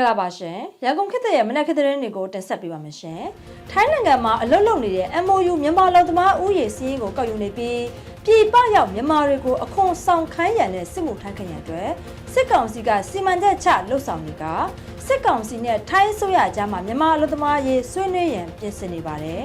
္ဂလာပါရှင်ရန်ကုန်ခေတ်ရဲ့မနက်ခေတ်သတင်းတွေကိုတင်ဆက်ပေးပါမယ်ရှင်ထိုင်းနိုင်ငံမှာအလွတ်လုံနေတဲ့ MOU မြန်မာလူသမားဥယျာဉ်စီးရင်ကိုကောက်ယူနေပြီးပြည်ပရောက်မြန်မာတွေကိုအခွန်ဆောင်ခိုင်းရန်နဲ့စစ်မှုထမ်းခိုင်းရန်အတွက်စစ်ကောင်စီကစီမံချက်ချလှုပ်ဆောင်နေကစစ်ကောင်စီနဲ့ထိုင်းဆိုရကြားမှာမြန်မာလူသမားရေးဆွေးနွေးရန်ပြင်ဆင်နေပါတယ်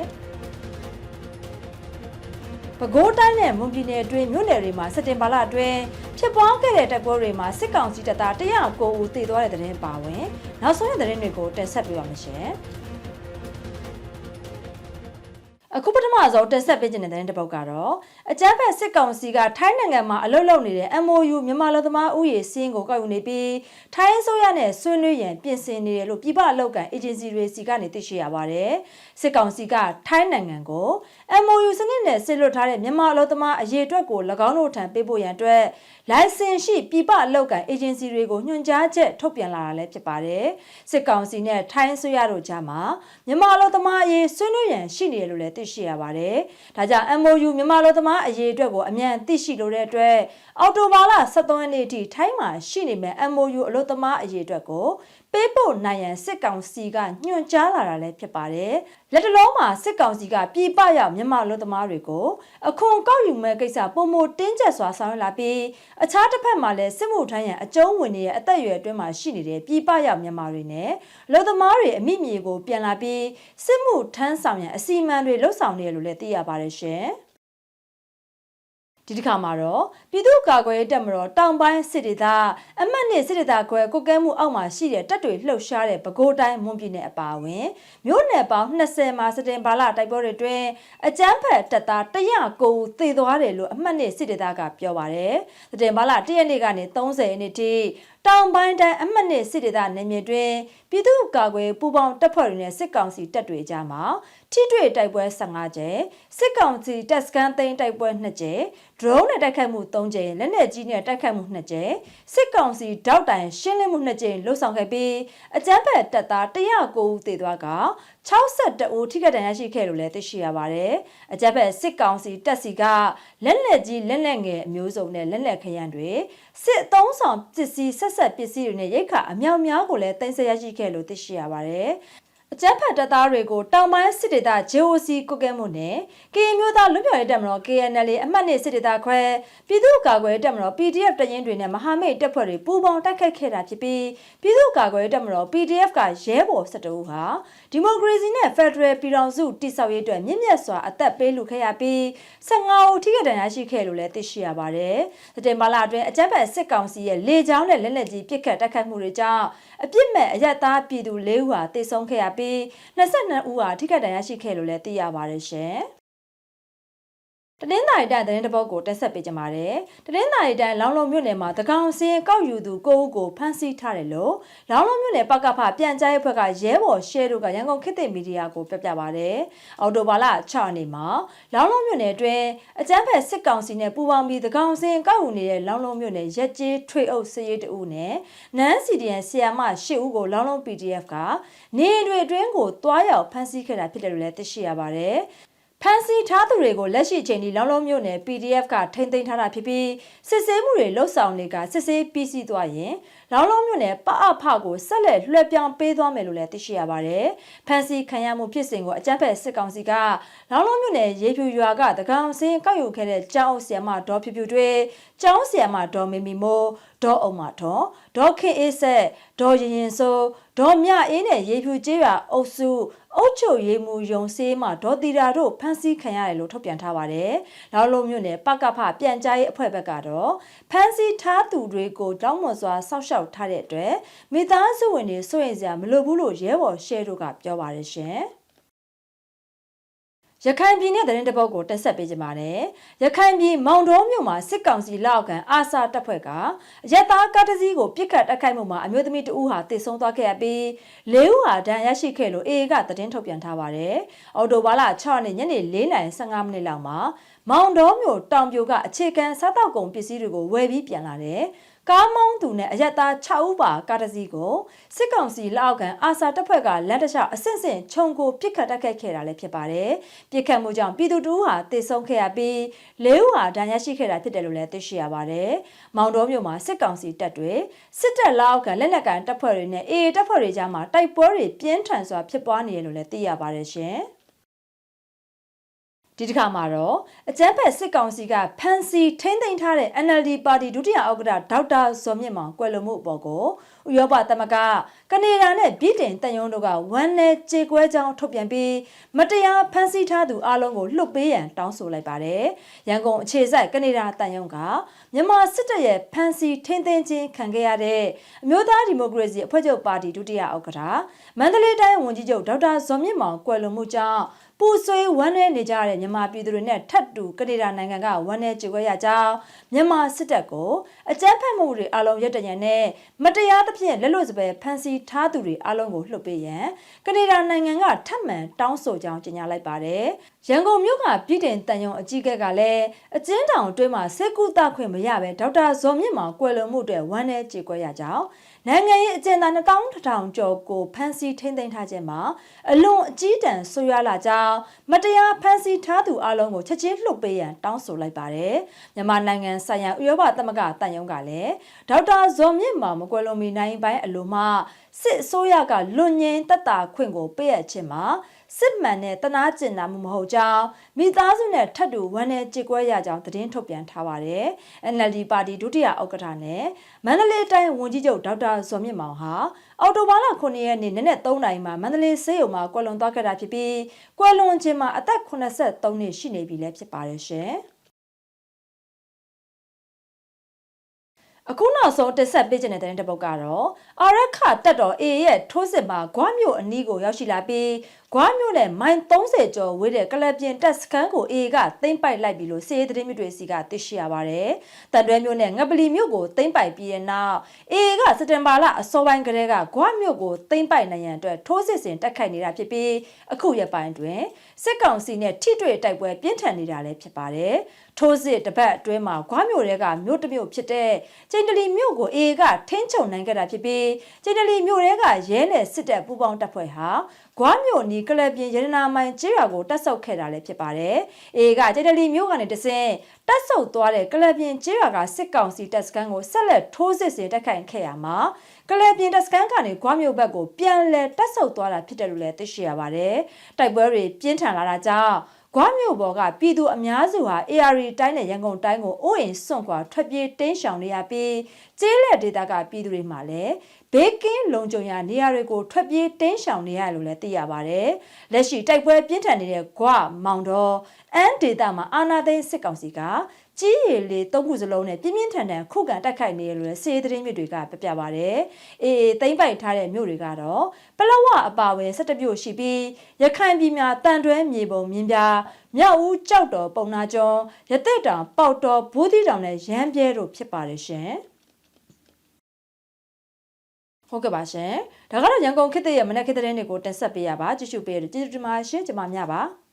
ပဲခူးတိုင်းနဲ့မွန်ပြည်နယ်အတွင်းမြို့နယ်တွေမှာစက်တင်ဘာလအတွင်းဖြစ်ပွားခဲ့တဲ့တိုက်ပွဲတွေမှာစစ်ကောင်စီတပ်သား109ဦးသေသွားတဲ့တဲ့တင်ပါဝင်နောက်ဆုံးရတဲ့တဲ့တွေကိုတင်ဆက်ပေးပါမယ်ရှင်။ အခုပထမဆုံးတင်ဆက်ပေးခြင်းတဲ့တဲ့တစ်ပုဒ်ကတော့အကြမ်းဖက်စစ်ကောင်စီကထိုင်းနိုင်ငံမှာအလုတ်လုံနေတဲ့ MOU မြန်မာလူသမားဥယျာဉ်စင်းကိုကောက်ယူနေပြီးထိုင်းအစိုးရနဲ့ဆွေးနွေးရန်ပြင်ဆင်နေတယ်လို့ပြည်ပအလုပ်ကန်အေဂျင်စီတွေစီကနေသိရှိရပါတယ်။စစ်ကောင်စီကထိုင်းနိုင်ငံကို MOU စနစ်နဲ့စစ်လွတ်ထားတဲ့မြန်မာအလုပ်သမားအရေးအတွက်ကို၎င်းတို့ထံပေးပို့ရန်အတွက် လိုင်စင်ရှိပြည်ပအလုပ်ကန်အေဂျင်စီတွေကိုညွှန်ကြားချက်ထုတ်ပြန်လာတာလည်းဖြစ်ပါတယ်။စစ်ကောင်စီနဲ့ထိုင်းအစိုးရတို့ကြားမှာမြန်မာအလုပ်သမားအရေးဆွေးနွေးရန်ရှိနေတယ်လို့လည်းသိရှိရပါတယ်။ဒါကြောင့် MOU မြန်မာအလုပ်သမားအရေးအတွက်ကိုအမြန်သိရှိလိုတဲ့အတွက်အော်တိုဘာလ23ရက်နေ့ထိထိုင်းမှာရှိနေမဲ့ MOU အလုပ်သမားအရေးအတွက်ကို ပေးပို့နိုင်ရန်စစ်ကောင်စီကညွှန်ကြားလာတာလည်းဖြစ်ပါတယ်။လက်တလုံးမှာစစ်ကောင်စီကပြည်ပရောက်မြန်မာလူသမားတွေကိုအခွန်ကောက်ယူမဲ့ကိစ္စပုံမတင်းကျပ်စွာဆောင်ရွက်လာပြီးအခြားတစ်ဖက်မှာလည်းစစ်မှုထမ်းရန်အကျုံးဝင်နေတဲ့အသက်အရွယ်အတွင်းမှာရှိနေတဲ့ပြည်ပရောက်မြန်မာတွေနဲ့လူသမားတွေအမိမြေကိုပြန်လာပြီးစစ်မှုထမ်းဆောင်ရန်အစီအမံတွေလှုပ်ဆောင်နေရလို့လည်းသိရပါတယ်ရှင်။ ဒီတစ်ခါမှာတော့ပြည်သူ့ကာကွယ်ရေးတပ်မတော်တောင်ပိုင်းစစ်ဒေသအမှတ်နှစ်စစ်ဒေသခွဲကုတ်ကဲမှုအောက်မှာရှိတဲ့တပ်တွေလှုပ်ရှားတဲ့ပဲခူးတိုင်းမွန်ပြည်နယ်အပါအဝင်မြို့နယ်ပေါင်း20မှာစတင်ဘာလတိုက်ပွဲတွေတွင်အကြမ်းဖက်တပ်သား109ဦးသေသွားတယ်လို့အမှတ်နှစ်စစ်ဒေသကပြောပါတယ်။စတင်ဘာလ1ရက်နေ့ကနေ30ရက်နေ့ထိ တောင်ပိုင်းတိုင်းအမှတ်နှစ်စစ်ဒေသနယ်မြေတွင်ပြည်သူ့ကာကွယ်ပူးပေါင်းတပ်ဖွဲ့တွေနဲ့စစ်ကောင်စီတပ်တွေကြားမှာထိတွေ့တိုက်ပွဲ15ကြိမ်စစ်ကောင်စီတပ်စခန်းသိမ်းတိုက်ပွဲ2ကြိမ် drone နဲ့တိုက်ခိုက်မှု3ကြိမ်လက်နက်ကြီးနဲ့တိုက်ခိုက်မှု2ကြိမ်စစ်ကောင်စီတောက်တိုင်ရှင်းလင်းမှု2ကြိမ်လှုပ်ဆောင်ခဲ့ပြီးအကြမ်းဖက်တပ်သား109ဦးသေသွားက62ဦးထိခိုက်ဒဏ်ရာရှိခဲ့လို့လည်းသိရှိရပါတယ်။အကြမ်းဖက်စစ်ကောင်စီတပ်စီကလက်လက်ကြီးလက်လက်ငယ်အမျိုးစုံနဲ့လက်လက်ခရမ်းတွေစစ်အုံဆောင်ပစ္စည်းဆက်ဆက်ပစ္စည်းတွေနဲ့ရိတ်ခါအမြောက်များကိုလည်းတင်ဆက်ရရှိခဲ့လို့သိရှိရပါတယ်။ အကြမ်းဖက်တပ်သားတွေကိုတောင်ပိုင်းစစ်ဒေသ JOC ကုကဲမှုနဲ့ကရင်မျိုးသားလွတ်မြောက်ရေးတပ်မတော် KNL အမှတ်နှစ်စစ်ဒေသခွဲပြည်သူ့ကာကွယ်တပ်မတော် PDF တရင်တွေနဲ့မဟာမိတ်တပ်ဖွဲ့တွေပူးပေါင်းတိုက်ခိုက်ခဲ့တာဖြစ်ပြီးပြည်သူ့ကာကွယ်တပ်မတော် PDF ကရဲဘော်12ဦးဟာဒီမိုကရေစီနဲ့ဖက်ဒရယ်ပြည်ထောင်စုတည်ဆောက်ရေးအတွက်မြင့်မြတ်စွာအသက်ပေးလူခဲ့ရပြီး15ဦးထိခိုက်ဒဏ်ရာရှိခဲ့လို့လည်းသိရှိရပါတယ်။စတင်ဘာလအတွင်းအကြမ်းဖက်စစ်ကောင်စီရဲ့လေကြောင်းနဲ့လက်နက်ကြီးပစ်ခတ်တိုက်ခိုက်မှုတွေကြောင့်အပြစ်မဲ့အရက်သားပြည်သူ၄ဦးဟာတေဆုံးခဲ့ရပြီး22ဦးဟာထိခိုက်ဒဏ်ရာရှိခဲ့လို့လည်းသိရပါတယ်ရှင်။ တနင်္သာရီတိုင်းသတင်းတပုတ်ကိုတက်ဆက်ပေးကြပါမယ်။တနင်္သာရီတိုင်းလောင်းလုံးမြို့နယ်မှာတကောင်စင်းကောက်ယူသူကိုဦးကိုဖမ်းဆီးထားတယ်လို့လောင်းလုံးမြို့နယ်ပကဖပြန်ကြားရေးဘက်ကရဲဘော်ရှဲတို့ကရန်ကုန်ခေတ်သစ်မီဒီယာကိုပြပြပါရတယ်။အော်တိုဘာလ6ရက်နေ့မှာလောင်းလုံးမြို့နယ်အတွင်းအကြမ်းဖက်စစ်ကောင်စီနဲ့ပူးပေါင်းပြီးတကောင်စင်းကောက်ယူနေတဲ့လောင်းလုံးမြို့နယ်ရက်ကျေးထွေအုပ်စည်ရေးတဦးနဲ့နန်းစီဒီယန်ဆီယာမ၈ဦးကိုလောင်းလုံး PDF ကနေတွေအတွင်းကိုတွားရောက်ဖမ်းဆီးခဲ့တာဖြစ်တယ်လို့လည်းသိရှိရပါတယ်။ ဖမ်းဆီးထားသူတွေကိုလက်ရှိချိန်ထိလောင်းလုံးမြို့နယ် PDF ကထိန်းသိမ်းထားတာဖြစ်ပြီးစစ်ဆေးမှုတွေလှုပ်ဆောင်နေကစစ်ဆေးပြီးစီးသွားရင် လောင်းလုံးမြို့နယ်ပအဖကိုဆက်လက်လွှဲပြောင်းပေးသွားမယ်လို့လည်းသိရှိရပါတယ်။ဖမ်းဆီးခံရမှုဖြစ်စဉ်ကိုအကြမ်းဖက်စစ်ကောင်စီကလောင်းလုံးမြို့နယ်ရေဖြူရွာကတကောင်စင်းကောက်ယူခဲ့တဲ့ကျောင်းဆရာမဒေါ်ဖြူဖြူတွေကျောင်းဆရာမဒေါ်မီမီမိုးဒေါ်အောင်မထောဒေါ်ခင်အေးဆက်ဒေါ်ရင်ရင်စိုးဒေါ်မြအေးနဲ့ရေဖြူကျေးရွာအုပ်စုအုတ်ချုပ်ရေးမှုယုံစေးမှဒေါ်တီတာတို့ဖမ်းဆီးခံရတယ်လို့ထုတ်ပြန်ထားပါတယ်။နောက်လုံးမြို့နယ်ပကဖပြန်ကြားရေးအဖွဲ့ဘက်ကတော့ဖမ်းဆီးထားသူတွေကိုတောင်းမစွာဆောက်ရှောက်ထားတဲ့အတွက်မိသားစုဝင်တွေစိုးရိမ်စရာမလိုဘူးလို့ရဲဘော်ရှဲတို့ကပြောပါတယ်ရှင်။ရခိုင်ပြည်နယ်သတင်းတပုတ်ကိုတက်ဆက်ပေးကြပါမယ်။ရခိုင်ပြည်မောင်တော်မြို့မှာစစ်ကောင်စီလက်အောက်ခံအာစာတပ်ဖွဲ့ကရက်သားကားတစ်စီးကိုပြစ်ခတ်တိုက်ခိုက်မှုမှာအမျိုးသမီးတဦးဟာတေဆုံးသွားခဲ့ပြီးလေးဦးဟာဒဏ်ရာရရှိခဲ့လို့အေအေကသတင်းထုတ်ပြန်ထားပါတယ်။အော်တိုဘာလ6ရက်နေ့ညနေ4:15မိနစ်လောက်မှာမောင်တော်မြို့တောင်ပြိုကအခြေခံစားတောက်ကုန်ပစ္စည်းတွေကိုဝယ်ပြီးပြန်လာတယ်။ ကားမောင်းသူနဲ့အရက်သား6ဦးပါကားတစ်စီးကိုစစ်ကောင်စီလက်အောက်ခံအာစာတပ်ဖွဲ့ကလက်တခြားအဆင့်ဆင့်ခြုံကိုပြစ်ခတ်တက်ခတ်ခဲ့တာလည်းဖြစ်ပါတယ်။ပြစ်ခတ်မှုကြောင့်ပြည်သူတူဟာတေဆုံးခဲ့ရပြီးလေးဦးဟာဒဏ်ရာရှိခဲ့တာဖြစ်တယ်လို့လည်းသိရှိရပါတယ်။မောင်တော်မြို့မှာစစ်ကောင်စီတပ်တွေစစ်တပ်လက်အောက်ခံလက်နက်ကန်တပ်ဖွဲ့တွေနဲ့အေအေတပ်ဖွဲ့တွေကြားမှာတိုက်ပွဲတွေပြင်းထန်စွာဖြစ်ပွားနေတယ်လို့လည်းသိရပါတယ်ရှင်။ ဒီတစ်ခါမှာတော့အကြမ်းဖက်စစ်ကောင်စီကဖန်စီထိမ့်သိမ်းထားတဲ့ NLD ပါတီဒုတိယဥက္ကဋ္ဌဒေါက်တာဇော်မြင့်မောင်ကွယ်လွန်မှုအပေါ်ကို ဥရောပသမဂ္ဂကနေဒါနဲ့ပြည်တင်တန်ယုံတို့ကဝမ်းနဲ့ကြေကွဲကြောင်းထုတ်ပြန်ပြီးမတရားဖန်စီထားသူအလုံးကိုလှုပ်ပေးရန်တောင်းဆိုလိုက်ပါတယ်။ရန်ကုန်အခြေစိုက်ကနေဒါတန်ယုံကမြန်မာစစ်တပ်ရဲ့ဖန်စီထိမ့်သိမ်းခြင်းခံခဲ့ရတဲ့အမျိုးသားဒီမိုကရေစီအဖွဲ့ချုပ်ပါတီဒုတိယဥက္ကဋ္ဌမန္တလေးတိုင်းဝန်ကြီးချုပ်ဒေါက်တာဇော်မြင့်မောင်ကွယ်လွန်မှုကြောင့်ပူဆွေးဝမ်းနည်းနေကြတဲ့မြန်မာပြည်သူတွေနဲ့ထပ်တူကနေဒါနိုင်ငံကဝမ်းနည်းကြေကွဲရကြောင်းမြန်မာစစ်တပ်ကိုအကြမ်းဖက်မှုတွေအလုံးရတရန်နဲ့မတရားသဖြင့်လက်လွတ်စပယ်ဖမ်းဆီးထားသူတွေအလုံးကိုလှုပ်ပေးရန်ကနေဒါနိုင်ငံကထပ်မံတောင်းဆိုကြောင်းကြေညာလိုက်ပါတယ်။ရန်ကုန်မြို့ကပြည်တင်တန်ယုံအကြီးကဲကလည်းအကျဉ်းထောင်အတွင်းမှာစေကူတာခွင့်မရဘဲဒေါက်တာဇော်မြင့်မောင်ကွယ်လွန်မှုအတွက်ဝမ်းနည်းကြေကွဲရကြောင်း နိုင်ငံရေးအကျဉ်းသား2000ကျော်ကိုဖမ်းဆီးထိန်းသိမ်းထားခြင်းမှာအလွန်အကြီးတန်းဆိုးရွားလာကြောင်းမတရားဖမ်းဆီးထားသူအလုံးကိုချက်ချင်းလှုပ်ပေးရန်တောင်းဆိုလိုက်ပါတယ်။မြန်မာနိုင်ငံဆိုင်ရာဥရောပသမဂ္ဂတန်ယုံကလည်းဒေါက်တာဇော်မြင့်မောင်မကွယ်လွန်မီနိုင်ပိုင်းအလိုမှစစ်အစိုးရကလွန်ငင်းတက်တာခွင့်ကိုပေးရခြင်းမှာ စစ်မှန်တဲ့တနာကျင်နာမှုမဟုတ်ကြောင်းမိသားစုနဲ့ထပ်တူဝမ်းနဲ့ကြေကွဲရကြောင်းသတင်းထုတ်ပြန်ထားပါတယ်။ NLD ပါတီဒုတိယဥက္ကဋ္ဌနဲ့မန္တလေးတိုင်းဝန်ကြီးချုပ်ဒေါက်တာဇော်မြင့်မောင်ဟာအော်တိုဘာလ9ရက်နေ့နနက်3နာရီမှာမန္တလေးဆေးရုံမှာကွယ်လွန်သွားခဲ့တာဖြစ်ပြီးကွယ်လွန်ခြင်းမှာအသက်83နှစ်ရှိနေပြီလည်းဖြစ်ပါတယ်ရှင်။အခုနောက်ဆုံးတက်ဆက်ပေးခြင်းတဲ့တဲ့ပုတ်ကတော့အာရခတက်တော် A ရဲ့ထိုးစစ်မှာဂွားမြို့အနီးကိုရောက်ရှိလာပြီးဂွားမြို့နဲ့မိုင်30ကျော်ဝေးတဲ့ကလပ်ပြင်တက်စခန်းကို A ကသိမ့်ပိုက်လိုက်ပြီလို့စီးရီးသတင်းမြစ်တွေစီကသိရှိရပါတယ်။တန်တွဲမြို့နဲ့ငပလီမြို့ကိုသိမ့်ပိုက်ပြီးတဲ့နောက် A ကစက်တင်ဘာလအစောပိုင်းကတည်းကဂွားမြို့ကိုသိမ့်ပိုက်နိုင်ရန်အတွက်ထိုးစစ်ဆင်တက်ခိုက်နေတာဖြစ်ပြီးအခုရက်ပိုင်းတွင်စစ်ကောင်စီနဲ့ထိတွေ့တိုက်ပွဲပြင်းထန်နေတာလည်းဖြစ်ပါတယ်။ထိုးစစ်တပတ်အတွင်းမှာဂွားမြို့တွေကမြို့တစ်မြို့ဖြစ်တဲ့ကျိန်တလီမြို့ကို A ကထင်းချုံနိုင်ခဲ့တာဖြစ်ပြီးကျိန်တလီမြို့တွေကရဲနယ်စစ်တပ်ပူးပေါင်းတပ်ဖွဲ့ဟာဂွားမြို့နီကလပ်ပြင်ရတနာမိုင်ကျေးရွာကိုတက်ဆုပ်ခဲ့တာလည်းဖြစ်ပါတယ်။အေကကျိန်တလီမြို့ကနေတဆင်တက်ဆုပ်သွားတဲ့ကလပ်ပြင်ကျေးရွာကစစ်ကောင်စီတပ်စခန်းကိုဆက်လက်ထိုးစစ်ဆင်တက်ခိုင်ခဲ့ရမှာကလပ်ပြင်တပ်စခန်းကနေဂွားမြို့ဘက်ကိုပြန်လည်တက်ဆုပ်သွားတာဖြစ်တယ်လို့လည်းသိရှိရပါတယ်။တိုက်ပွဲတွေပြင်းထန်လာတာကြောင့် ဂွားမြို့ပေါ်ကပြည်သူအများစုဟာ AR တိုင်းနဲ့ရန်ကုန်တိုင်းကိုအိုးအိမ်စွန့်ခွာထွက်ပြေးတင်းရှောင်နေရပြီးကျေးလက်ဒေသကပြည်သူတွေမှာလည်းဘေးကင်းလုံခြုံရာနေရာတွေကိုထွက်ပြေးတင်းရှောင်နေရလို့လည်းသိရပါတယ်။လက်ရှိတိုက်ပွဲပြင်းထန်နေတဲ့ဂွမောင်တော်အန်ဒေတာမှာအာနာသိန်းစစ်ကောင်စီက ကြီးရည်လေးသုံးခုစလုံးနဲ့ပြင်းပြင်းထန်ထန်ခုခံတိုက်ခိုက်နေရလို့စေသတင်းမြစ်တွေကပြပြပါတယ်။အေးအေးသိမ့်ပိုက်ထားတဲ့မြို့တွေကတော့ပလဝအပါဝင်၁၇မြို့ရှိပြီးရခိုင်ပြည်များတန်တွဲမြေပုံမြင်းပြမြောက်ဦးကြောက်တော်ပုံနာကျော်ရသက်တောင်ပေါက်တော်ဘူးသီးတောင်နဲ့ရမ်းပြဲတို့ဖြစ်ပါတယ်ရှင်။ဟုတ်ကဲ့ပါရှင်။ဒါကတော့ရန်ကုန်ခေတ်ရဲ့မနက်ခေတ်သတင်းတွေကိုတင်ဆက်ပေးရပါကြည့်ရှုပေးရတဲ့ကျေးဇူးတင်ပါတယ်ရှင်ကျွန်မများပါ။